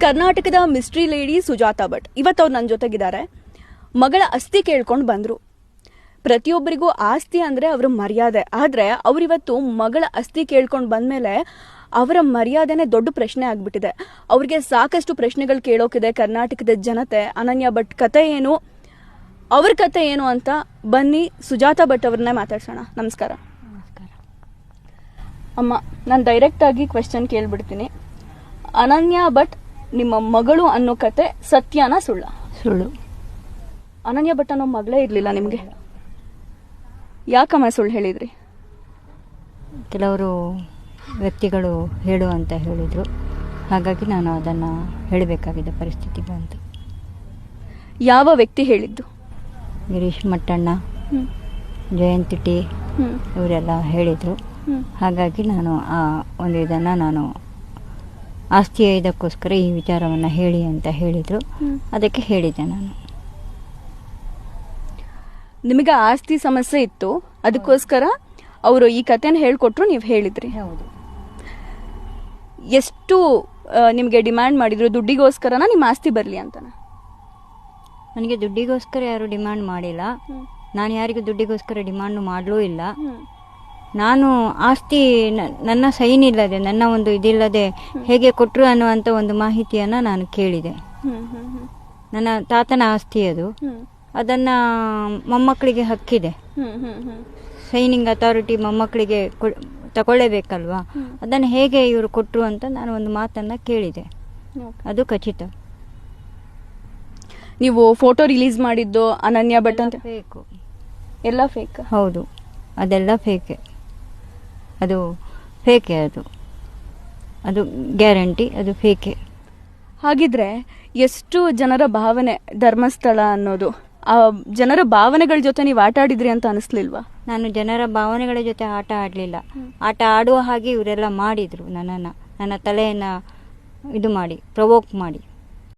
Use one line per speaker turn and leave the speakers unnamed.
ಕರ್ನಾಟಕದ mystery lady Sujata Bhat. ಇವತ್ತು ಅವ್ರು ನನ್ನ ಜೊತೆಗಿದ್ದಾರೆ. ಮಗಳ ಅಸ್ಥಿ ಕೇಳ್ಕೊಂಡು ಬಂದರು. ಪ್ರತಿಯೊಬ್ಬರಿಗೂ ಆಸ್ತಿ ಅಂದರೆ ಅವರ ಮರ್ಯಾದೆ. ಆದರೆ ಅವರಿವತ್ತು ಮಗಳ ಅಸ್ಥಿ ಕೇಳ್ಕೊಂಡು ಬಂದಮೇಲೆ ಅವರ ಮರ್ಯಾದೆನೇ ದೊಡ್ಡ ಪ್ರಶ್ನೆ ಆಗಿಬಿಟ್ಟಿದೆ. ಅವ್ರಿಗೆ ಸಾಕಷ್ಟು ಪ್ರಶ್ನೆಗಳು ಕೇಳೋಕಿದೆ ಕರ್ನಾಟಕದ ಜನತೆ. ಅನನ್ಯ ಭಟ್ ಕತೆ ಏನು? ಅವ್ರ ಕತೆ ಏನು ಅಂತ ಬನ್ನಿ ಸುಜಾತಾ ಭಟ್ ಅವ್ರನ್ನೇ ಮಾತಾಡ್ಸೋಣ. ನಮಸ್ಕಾರ.
ನಮಸ್ಕಾರ.
ಅಮ್ಮ ನಾನು ಡೈರೆಕ್ಟಾಗಿ ಕ್ವೆಶನ್ ಕೇಳಿಬಿಡ್ತೀನಿ. ಅನನ್ಯ ಭಟ್ ನಿಮ್ಮ ಮಗಳು ಅನ್ನೋ ಕತೆ ಸತ್ಯನ ಸುಳ್ಳ.
ಸುಳ್ಳು.
ಅನನ್ಯ ಭಟ್ ಅನ್ನೋ ಮಗಳೇ ಇರಲಿಲ್ಲ ನಿಮಗೆ? ಯಾಕಮ್ಮ ಸುಳ್ಳು ಹೇಳಿದ್ರಿ?
ಕೆಲವರು ವ್ಯಕ್ತಿಗಳು ಹೇಳು ಅಂತ ಹೇಳಿದರು. ಹಾಗಾಗಿ ನಾನು ಅದನ್ನು ಹೇಳಬೇಕಾಗಿದ್ದ ಪರಿಸ್ಥಿತಿ ಬಂತು
ಯಾವ ವ್ಯಕ್ತಿ ಹೇಳಿದ್ದು?
ಗಿರೀಶ್ ಮಟ್ಟಣ್ಣ ಜಯಂತಿ ಟಿ ಇವರೆಲ್ಲ ಹೇಳಿದರು. ಹಾಗಾಗಿ ನಾನು ಆ ಒಂದು ಇದನ್ನು ನಾನು ಆಸ್ತಿಯ ಇದಕ್ಕೋಸ್ಕರ ಈ ವಿಚಾರವನ್ನು ಹೇಳಿ ಅಂತ ಹೇಳಿದರು. ಅದಕ್ಕೆ ಹೇಳಿದೆ ನಾನು.
ನಿಮಗೆ ಆಸ್ತಿ ಸಮಸ್ಯೆ ಇತ್ತು ಅದಕ್ಕೋಸ್ಕರ ಅವರು ಈ ಕಥೆನ ಹೇಳ್ಕೊಟ್ರು ನೀವು ಹೇಳಿದ್ರಿ.
ಹೌದು.
ಎಷ್ಟು ನಿಮಗೆ ಡಿಮ್ಯಾಂಡ್ ಮಾಡಿದ್ರು ದುಡ್ಡಿಗೋಸ್ಕರನ ನಿಮ್ಮ ಆಸ್ತಿ ಬರಲಿ ಅಂತ
ನನಗೆ ದುಡ್ಡಿಗೋಸ್ಕರ ಯಾರು ಡಿಮ್ಯಾಂಡ್ ಮಾಡಿಲ್ಲ. ನಾನು ಯಾರಿಗೂ ದುಡ್ಡಿಗೋಸ್ಕರ ಡಿಮ್ಯಾಂಡ್ ಮಾಡಲೂ ಇಲ್ಲ. ನಾನು ಆಸ್ತಿ ನನ್ನ ಸೈನ್ ಇಲ್ಲದೆ ನನ್ನ ಒಂದು ಇದಿಲ್ಲದೆ ಹೇಗೆ ಕೊಟ್ಟರು ಅನ್ನುವಂತ ಒಂದು ಮಾಹಿತಿಯನ್ನ ನಾನು ಕೇಳಿದೆ. ನನ್ನ ತಾತನ ಆಸ್ತಿ ಅದು. ಅದನ್ನ ಮೊಮ್ಮಕ್ಕಳಿಗೆ ಹಕ್ಕಿದೆ. ಸೈನಿಂಗ್ ಅಥಾರಿಟಿ ಮೊಮ್ಮಕ್ಕಳಿಗೆ ತಗೊಳ್ಳೇಬೇಕಲ್ವಾ? ಅದನ್ನ ಹೇಗೆ ಇವರು ಕೊಟ್ಟರು ಅಂತ ನಾನು ಒಂದು ಮಾತನ್ನ ಕೇಳಿದೆ. ಅದು ಖಚಿತ.
ನೀವು ಫೋಟೋ ರಿಲೀಸ್ ಮಾಡಿದ್ದು ಅನನ್ಯ ಭಟ್ ಅಂತ? ಎಲ್ಲ ಫೇಕ್
ಹೌದು. ಅದೆಲ್ಲ ಫೇಕೆ ಅದು ಫೇಕೆ ಅದು. ಅದು ಗ್ಯಾರಂಟಿ ಅದು ಫೇಕೆ.
ಹಾಗಿದ್ರೆ ಎಷ್ಟು ಜನರ ಭಾವನೆ ಧರ್ಮಸ್ಥಳ ಅನ್ನೋದು ಆ ಜನರ ಭಾವನೆಗಳ ಜೊತೆ ನೀವು ಆಟ ಆಡಿದ್ರಿ ಅಂತ ಅನಿಸ್ಲಿಲ್ವಾ?
ನಾನು ಜನರ ಭಾವನೆಗಳ ಜೊತೆ ಆಟ ಆಡಲಿಲ್ಲ. ಆಟ ಆಡುವ ಹಾಗೆ ಇವರೆಲ್ಲ ಮಾಡಿದರು ನನ್ನನ್ನು. ನನ್ನ ತಲೆಯನ್ನು ಇದು ಮಾಡಿ ಪ್ರವೋಕ್ ಮಾಡಿ.